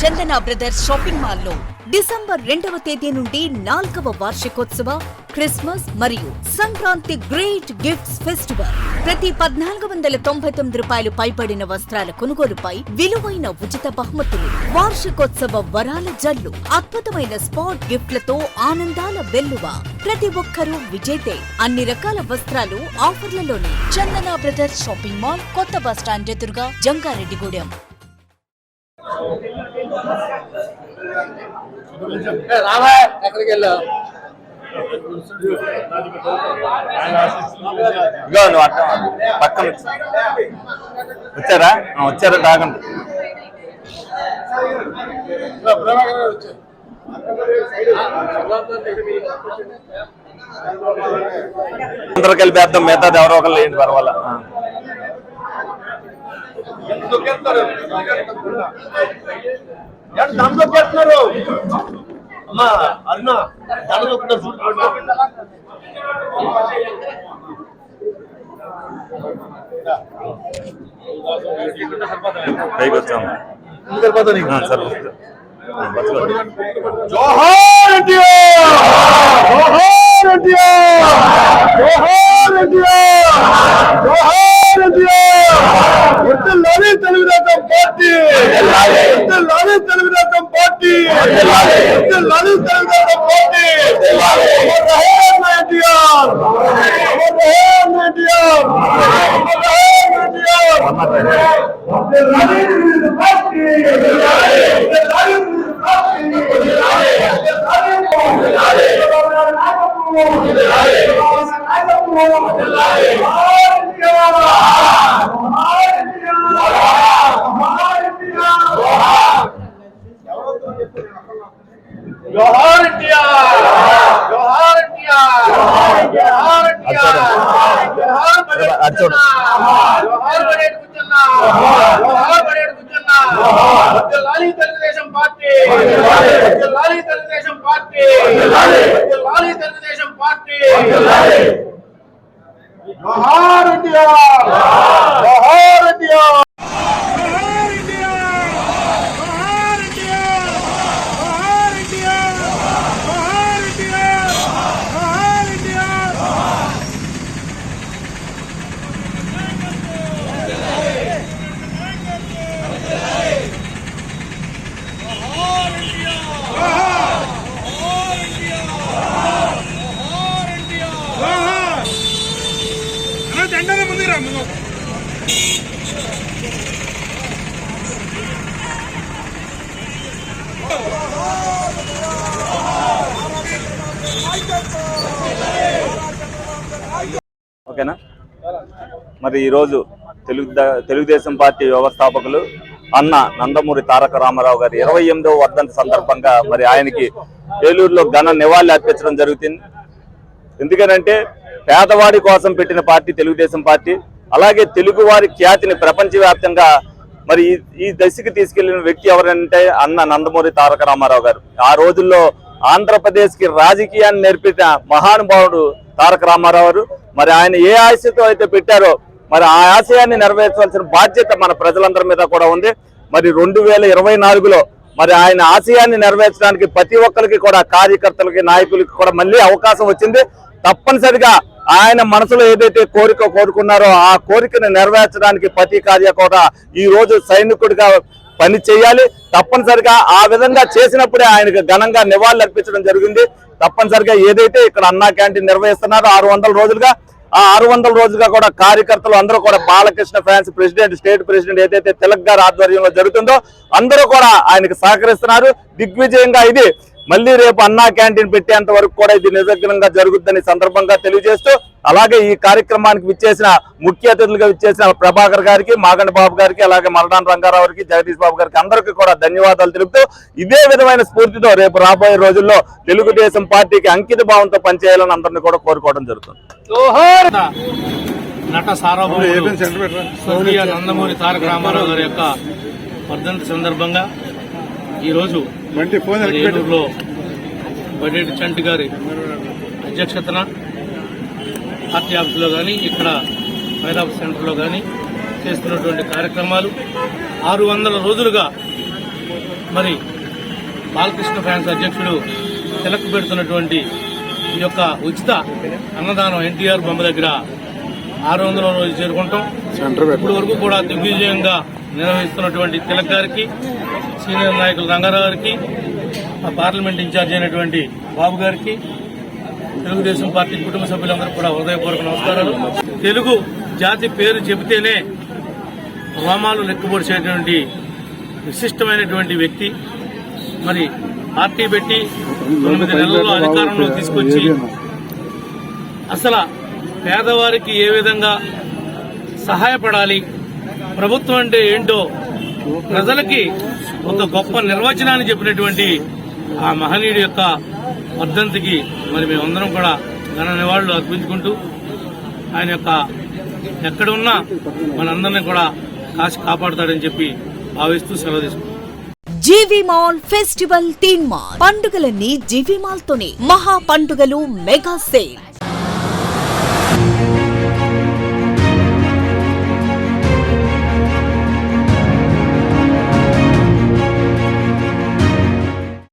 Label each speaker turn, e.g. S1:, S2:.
S1: చందన brothers shopping మాల్లో December రెండవ తేదీ నుండి నాల్గవ వార్షికోత్సవ క్రిస్మస్ మరియు సంక్రాంతి గ్రేట్ గిఫ్ట్స్ ఫెస్టివల్. ప్రతి పద్నాలుగు వందల తొంభై తొమ్మిది రూపాయలు పైబడిన వస్త్రాల కొనుగోలుపై విలువైన ఉచిత బహుమతులు. వార్షికోత్సవ వరాల జల్లు అద్భుతమైన స్పాట్ గిఫ్ట్లతో ఆనందాల వెల్లువ. ప్రతి ఒక్కరూ విజేతే. అన్ని రకాల వస్త్రాలు ఆఫర్లలోనే. చందన బ్రదర్స్ షాపింగ్ మాల్ కొత్త బస్ స్టాండ్ ఎదురుగా జంగారెడ్డిగూడెం.
S2: రావా ఎక్కడికి వెళ్ళావు?
S3: ఇగో నువ్వు అట్ట పక్కన వచ్చి. వచ్చారా? వచ్చారా? తాగండి. అందరూ కలిపి వేద్దాం మిగతాది ఎవరో ఒకరు ఏంటి పర్వాలా? ఆ.
S2: దమ్ దొక్కేస్తున్నారు అమ్మా అరుణ
S3: వచ్చాము
S2: సరిపోతా నీకు?
S3: ఆ, సరే ఆ, బస్సులో.
S2: జోహార్ జోహార్! ఎన్టీఆర్ జోహార్ ఎన్టీఆర్ జోహార్ ఎన్టీఆర్ వర్ధిల్లాలి తెలుగుదేశం పార్టీ వర్ధిల్లాలి తెలుగుదేశం పార్టీ వర్ధిల్లాలి తెలుగుదేశం పార్టీ అమర్ రహే అన్న ఎన్టీఆర్ అమర్ రహే అన్న ఎన్టీఆర్ అమర్ రహే అన్న ఎన్టీఆర్ వర్ధిల్లాలి తెలుగుదేశం పార్టీ వర్ధిల్లాలి తెలుగుదేశం జోహార్ ఇండియా జోహార్ ఇండియా జోహార్ ఇండియా జోహార్ బడేట్
S3: అది చూడు.
S2: జోహార్ బడేట్ గుజ్జన్న జోహార్ బడేట్ గుజ్జన్న వర్ధిల్లాలి వర్ధిల్లాలి తెలుగుదేశం పార్టీ వర్ధిల్లాలి తెలుగుదేశం పార్టీ జోహార్ ఇండియా జోహార్ ఇండియా
S4: దండన ముందు రా ముందు
S3: ఓకేనా? మరి ఈరోజు తెలుగు తెలుగుదేశం పార్టీ వ్యవస్థాపకులు అన్న నందమూరి తారక రామారావు గారి ఇరవై ఎనిమిదవ వర్ధంతి సందర్భంగా మరి ఆయనకి ఏలూరులో ఘన నివాళి అర్పించడం జరుగుతుంది. ఎందుకనంటే పేదవాడి కోసం పెట్టిన పార్టీ తెలుగుదేశం పార్టీ అలాగే తెలుగువారి ఖ్యాతిని ప్రపంచవ్యాప్తంగా మరి ఈ- దశకి తీసుకెళ్ళిన వ్యక్తి ఎవరంటే అన్న నందమూరి తారక రామారావు గారు. ఆ రోజుల్లో ఆంధ్రప్రదేశ్కి రాజకీయాన్ని నేర్పిన మహానుభావుడు తారక రామారావు గారు. మరి ఆయన ఏ ఆశతో అయితే పెట్టారో మరి ఆ ఆశయాన్ని నెరవేర్చవలసిన బాధ్యత మన ప్రజలందరి మీద కూడా ఉంది. మరి రెండు వేల ఇరవై నాలుగులో మరి ఆయన ఆశయాన్ని నెరవేర్చడానికి ప్రతి ఒక్కరికి కూడా కార్యకర్తలకి నాయకులకి కూడా మళ్ళీ అవకాశం వచ్చింది. తప్పనిసరిగా ఆయన మనసులో ఏదైతే కోరిక కోరుకున్నారో ఆ కోరికను నెరవేర్చడానికి ప్రతి కార్య కూడా ఈ రోజు సైనికుడిగా పని చేయాలి. తప్పనిసరిగా ఆ విధంగా చేసినప్పుడే ఆయనకు ఘనంగా నివాళులు అర్పించడం జరిగింది. తప్పనిసరిగా ఏదైతే ఇక్కడ అన్నా క్యాంటీన్ నిర్వహిస్తున్నారో ఆరు వందల రోజులుగా ఆ ఆరు వందల రోజులుగా కూడా కార్యకర్తలు అందరూ కూడా Balakrishna fans president state president ఏదైతే తిలక్ గారి ఆధ్వర్యంలో జరుగుతుందో అందరూ కూడా ఆయనకు సహకరిస్తున్నారు. దిగ్విజయంగా ఇది. మళ్ళీ రేపు అన్నా క్యాంటీన్ పెట్టేంత వరకు కూడా ఇది నిజగ్నంగా జరుగుతుందని సందర్భంగా తెలియజేస్తూ అలాగే ఈ కార్యక్రమానికి విచ్చేసిన ముఖ్య అతిథులుగా విచ్చేసిన ప్రభాకర్ గారికి మాగండి బాబు గారికి అలాగే మరడాన్ రంగారావు గారికి జగదీష్ బాబు గారికి అందరికీ కూడా ధన్యవాదాలు తెలుపుతూ ఇదే విధమైన స్ఫూర్తితో రేపు రాబోయే రోజుల్లో తెలుగుదేశం పార్టీకి అంకిత భావంతో పనిచేయాలని అందరినీ కూడా కోరుకోవడం జరుగుతుంది.
S4: నట సార్వభౌముడు స్వర్గీయ నందమూరి తారక రామారావు గారి యొక్క వర్ధంతి సందర్భంగా ఈరోజు ఏలూరులో బడేటి చంటి గారి అధ్యక్షతన పార్టీ ఆఫీసులో కానీ ఇక్కడ ఫైర్ సెంటర్లో కానీ చేస్తున్నటువంటి కార్యక్రమాలు. ఆరు వందల రోజులుగా మరి బాలకృష్ణ ఫ్యాన్స్ అధ్యక్షుడు తిలక్ పెడుతున్నటువంటి ఈ యొక్క ఉచిత అన్నదానం ఎన్టీఆర్ బొమ్మ దగ్గర ఆరు వందల రోజు చేరుకుంటాం ఇప్పుడు వరకు కూడా దిగ్విజయంగా నిర్వహిస్తున్నటువంటి తిలక్ గారికి సీనియర్ నాయకులు రంగారావు గారికి ఆ పార్లమెంట్ ఇన్ఛార్జ్ అయినటువంటి బాబు గారికి తెలుగుదేశం పార్టీ కుటుంబ సభ్యులందరూ కూడా హృదయపూర్వక నమస్కారాలు. తెలుగు జాతి పేరు చెబితేనే రోమాలు లెక్కపరిచేటువంటి విశిష్టమైనటువంటి వ్యక్తి. మరి పార్టీ పెట్టి తొమ్మిది నెలల్లో అధికారంలో తీసుకొచ్చి అసలు పేదవారికి ఏ విధంగా సహాయపడాలి ప్రభుత్వం అంటే ఏంటో ప్రజలకి ఒక గొప్ప నిర్వచనాన్ని చెప్పినటువంటి ఆ మహనీయుడి యొక్క వర్ధంతికి మరి మేమందరం కూడా ఘన నివాళులు అర్పించుకుంటూ ఆయన యొక్క ఎక్కడ ఉన్నా మనందరినీ కూడా కాసి కాపాడుతాడని చెప్పి భావిస్తూ సెలవు తీసుకుంటాం
S1: జీవీ మాల్ ఫెస్టివల్ తీన్ మాల్. పండుగలన్నీ జీవీ మాల్ తోనే మహా పండుగలు మెగా సేల్.